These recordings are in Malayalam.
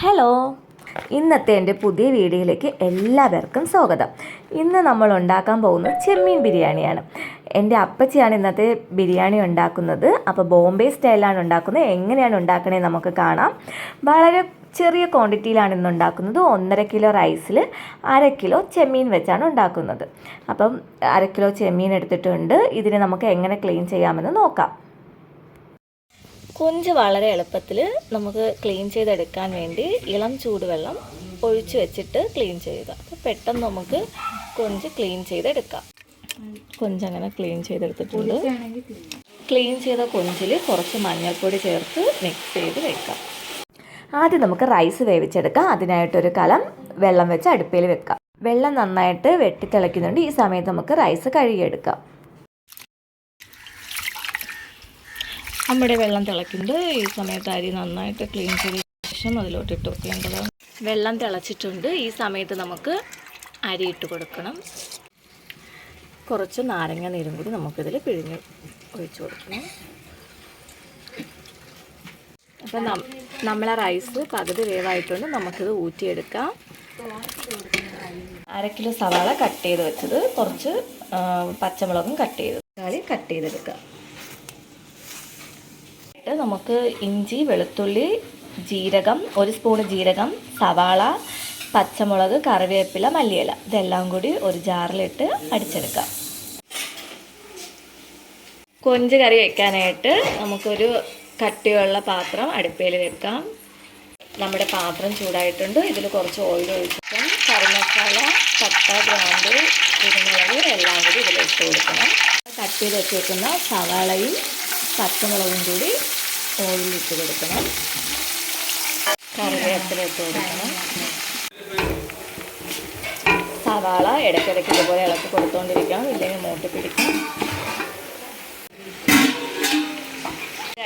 ഹലോ ഇന്നത്തെ എന്റെ പുതിയ വീഡിയോയിലേക്ക് എല്ലാവർക്കും സ്വാഗതം. ഇന്ന് നമ്മൾ ഉണ്ടാക്കാൻ പോകുന്നത് ചെമ്മീൻ ബിരിയാണിയാണ്. എന്റെ അപ്പച്ചിയാണ് ഇന്നത്തെ ബിരിയാണി ഉണ്ടാക്കുന്നത്. അപ്പോൾ ബോംബെ സ്റ്റൈലാണ് ഉണ്ടാക്കുന്നത്. എങ്ങനെയാണ് ഉണ്ടാക്കണേ നമുക്ക് കാണാം. വളരെ ചെറിയ ക്വാണ്ടിറ്റിയിലാണ് ഇന്ന് ഉണ്ടാക്കുന്നത്. ഒന്നര കിലോ റൈസിൽ അര കിലോ ചെമ്മീൻ വെച്ചാണ് ഉണ്ടാക്കുന്നത്. അപ്പം അര കിലോ ചെമ്മീൻ എടുത്തിട്ടുണ്ട്. ഇതിനെ നമുക്ക് എങ്ങനെ ക്ലീൻ ചെയ്യാമെന്ന് നോക്കാം. കൊഞ്ച് വളരെ എളുപ്പത്തിൽ നമുക്ക് ക്ലീൻ ചെയ്തെടുക്കാൻ വേണ്ടി ഇളം ചൂടുവെള്ളം ഒഴിച്ചു വെച്ചിട്ട് ക്ലീൻ ചെയ്യുക. അപ്പോൾ പെട്ടെന്ന് നമുക്ക് കൊഞ്ച് ക്ലീൻ ചെയ്തെടുക്കാം. കൊഞ്ച് അങ്ങനെ ക്ലീൻ ചെയ്തെടുത്തിട്ടുണ്ട്. ക്ലീൻ ചെയ്ത കൊഞ്ചിൽ കുറച്ച് മഞ്ഞൾപ്പൊടി ചേർത്ത് മിക്സ് ചെയ്ത് വെക്കാം. ആദ്യം നമുക്ക് റൈസ് വേവിച്ചെടുക്കാം. അതിനായിട്ടൊരു കലം വെള്ളം വെച്ച് അടുപ്പിൽ വെക്കാം. വെള്ളം നന്നായിട്ട് വെട്ടിത്തിളയ്ക്കുന്നുണ്ട്. ഈ സമയത്ത് നമുക്ക് റൈസ് കഴുകിയെടുക്കാം. നമ്മുടെ വെള്ളം തിളയ്ക്കുന്നുണ്ട്. ഈ സമയത്ത് അരി നന്നായിട്ട് ക്ലീൻ ചെയ്ത ശേഷം അതിലോട്ട് ഇട്ട് വെക്കേണ്ടതാണ്. വെള്ളം തിളച്ചിട്ടുണ്ട്. ഈ സമയത്ത് നമുക്ക് അരി ഇട്ട് കൊടുക്കണം. കുറച്ച് നാരങ്ങ നീരും കൂടി നമുക്കിതിൽ പിഴിഞ്ഞ് ഒഴിച്ചു കൊടുക്കണം. അപ്പം നമ്മളെ റൈസ് പകുതി വേവായിട്ടുണ്ട്. നമുക്കിത് ഊറ്റിയെടുക്കാം. അര കിലോ സവാള കട്ട് ചെയ്ത് വെച്ചത്. കുറച്ച് പച്ചമുളകും കട്ട് ചെയ്ത് തക്കാളി കട്ട് ചെയ്തെടുക്കാം. ആയിട്ട് നമുക്ക് ഇഞ്ചി വെളുത്തുള്ളി ജീരകം ഒരു സ്പൂൺ ജീരകം സവാള പച്ചമുളക് കറിവേപ്പില മല്ലിയില. ഇതെല്ലാം കൂടി ഒരു ജാറിലിട്ട് അടിച്ചെടുക്കാം. കൊഞ്ച് കറി വയ്ക്കാനായിട്ട് നമുക്കൊരു കട്ടിയുള്ള പാത്രം അടുപ്പയിൽ വെക്കാം നമ്മുടെ പാത്രം ചൂടായിട്ടുണ്ട്. ഇതിൽ കുറച്ച് ഓയിൽ ഒഴിച്ചിട്ടും കറിമസാല മസാല പട്ട ഗ്രാമ്പ് കുരുമുളക് എല്ലാം കൂടി ഇതിൽ ഇട്ട് കൊടുക്കണം കട്ടിയിൽ വെച്ചേക്കുന്ന സവാളയും പച്ചമുളകും കൂടി ഓയിലിട്ട് കൊടുക്കണം. കറിവേപ്പില ഇട്ട് കൊടുക്കണം. സവാള ഇടയ്ക്കിടയ്ക്ക് ഇതുപോലെ ഇളക്കി കൊടുത്തുകൊണ്ടിരിക്കണം ഇല്ലെങ്കിൽ മൂട്ടി പിടിക്കണം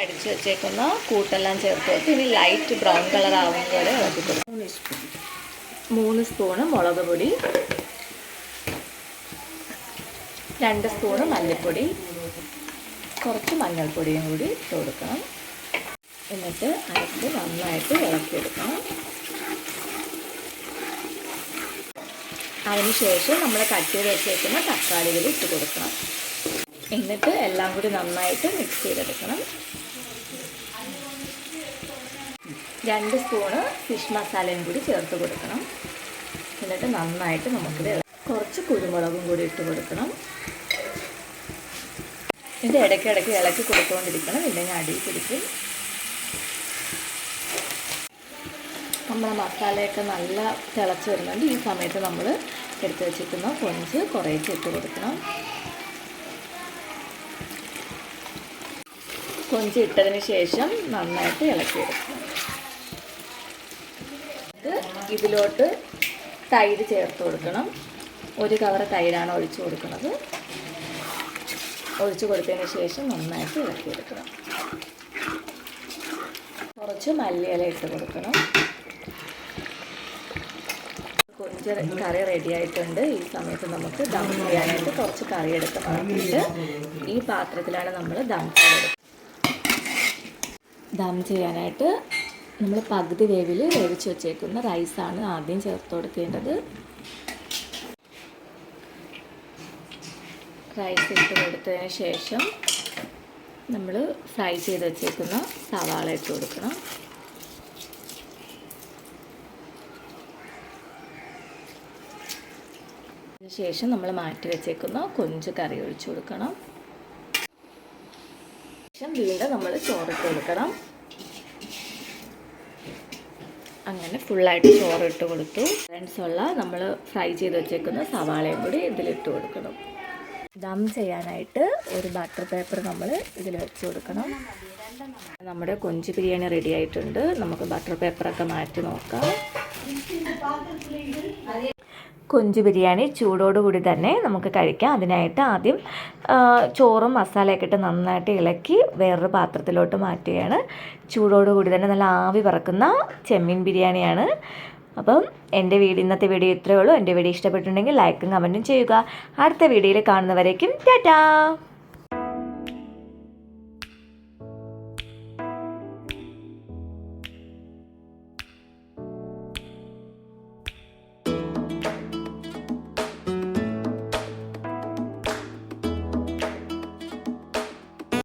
അടിച്ചു വെച്ചേക്കുന്ന കൂട്ടെല്ലാം ചേർത്ത് വെച്ച് ഇനി ലൈറ്റ് ബ്രൗൺ കളർ ആവുന്നത് വരെ ഇളക്കി കൊടുക്കും മൂന്ന് സ്പൂണ് മുളക് പൊടി. രണ്ട് സ്പൂണ് മല്ലിപ്പൊടി. കുറച്ച് മഞ്ഞൾപ്പൊടിയും കൂടി ഇട്ട് കൊടുക്കണം. എന്നിട്ട് അരച്ച് നന്നായിട്ട് ഇളക്കിയെടുക്കണം. അതിനുശേഷം നമ്മൾ കട്ട് ചെയ്ത് വെച്ചേക്കുന്ന തക്കാളികൾ ഇട്ട് കൊടുക്കണം. എന്നിട്ട് എല്ലാം കൂടി നന്നായിട്ട് മിക്സ് ചെയ്തെടുക്കണം. രണ്ട് സ്പൂണ് ഫിഷ് മസാലയും കൂടി ചേർത്ത് കൊടുക്കണം. എന്നിട്ട് നന്നായിട്ട് നമുക്കിത് കുറച്ച് കുരുമുളകും കൂടി ഇട്ട് കൊടുക്കണം. ഇത് ഇടയ്ക്കിടയ്ക്ക് ഇളക്കി കൊടുത്തുകൊണ്ടിരിക്കണം ഇല്ലെങ്കിൽ അടിയിൽ പിടിക്കും. നമ്മളെ മസാലയൊക്കെ നല്ല തിളച്ച് വരുന്നുണ്ട്. ഈ സമയത്ത് നമ്മൾ എടുത്ത് വെച്ചിരിക്കുന്ന കൊഞ്ച് കുറേ ഇട്ട് കൊടുക്കണം. കൊഞ്ച് ഇട്ടതിന് ശേഷം നന്നായിട്ട് ഇളക്കിയെടുക്കണം. ഇത് ഇതിലോട്ട് തൈര് ചേർത്ത് കൊടുക്കണം. ഒരു കവർ തൈരാണ് ഒഴിച്ചു കൊടുക്കുന്നത്. ഒഴിച്ചു കൊടുത്തതിന് ശേഷം നന്നായിട്ട് ഇളക്കിയെടുക്കണം. കുറച്ച് മല്ലിയില ഇട്ട് കൊടുക്കണം. കൊഞ്ച് കറി റെഡി ആയിട്ടുണ്ട്. ഈ സമയത്ത് നമുക്ക് ദം ചെയ്യാനായിട്ട് കുറച്ച് കറി എടുത്ത് ഈ പാത്രത്തിലാണ് നമ്മൾ ദം ചെയ്തത്. ദം ചെയ്യാനായിട്ട് നമ്മൾ പകുതി വേവിൽ വേവിച്ച് വെച്ചേക്കുന്ന റൈസാണ് ആദ്യം ചേർത്ത് കൊടുക്കേണ്ടത്. റൈസ് ഇട്ട് കൊടുത്തതിന് ശേഷം നമ്മൾ ഫ്രൈ ചെയ്ത് വെച്ചേക്കുന്ന സവാള ഇട്ട് കൊടുക്കണം. ശേഷം നമ്മൾ മാറ്റി വെച്ചേക്കുന്ന കൊഞ്ച് കറി ഒഴിച്ചു കൊടുക്കണം. ശേഷം വീണ്ടും നമ്മൾ ചോറിട്ട് കൊടുക്കണം. അങ്ങനെ ഫുള്ളായിട്ട് ചോറ് ഇട്ട് കൊടുത്തു. ഉള്ള നമ്മൾ ഫ്രൈ ചെയ്ത് വെച്ചേക്കുന്ന സവാളയും കൂടി ഇതിലിട്ട് കൊടുക്കണം. ദം ചെയ്യാനായിട്ട് ഒരു ബട്ടർ പേപ്പർ നമ്മൾ ഇതിൽ വെച്ച് കൊടുക്കണം. നമ്മുടെ കൊഞ്ച് ബിരിയാണി റെഡി ആയിട്ടുണ്ട്. നമുക്ക് ബട്ടർ പേപ്പറൊക്കെ മാറ്റി നോക്കാം. കൊഞ്ച് ബിരിയാണി ചൂടോടുകൂടി തന്നെ നമുക്ക് കഴിക്കാം. അതിനായിട്ട് ആദ്യം ചോറും മസാലയൊക്കെ ഇട്ട് നന്നായിട്ട് ഇളക്കി വേറൊരു പാത്രത്തിലോട്ട് മാറ്റുകയാണ്. ചൂടോടുകൂടി തന്നെ നല്ല ആവി പറക്കുന്ന ചെമ്മീൻ ബിരിയാണിയാണ്. അപ്പം എന്റെ വീഡിയോ ഇന്നത്തെ വീഡിയോ ഇത്രയേ ഉള്ളൂ. എന്റെ വീഡിയോ ഇഷ്ടപ്പെട്ടിട്ടുണ്ടെങ്കിൽ ലൈക്കും കമന്റും ചെയ്യുക. അടുത്ത വീഡിയോയിൽ കാണുന്നവരേക്കും ടാറ്റാ!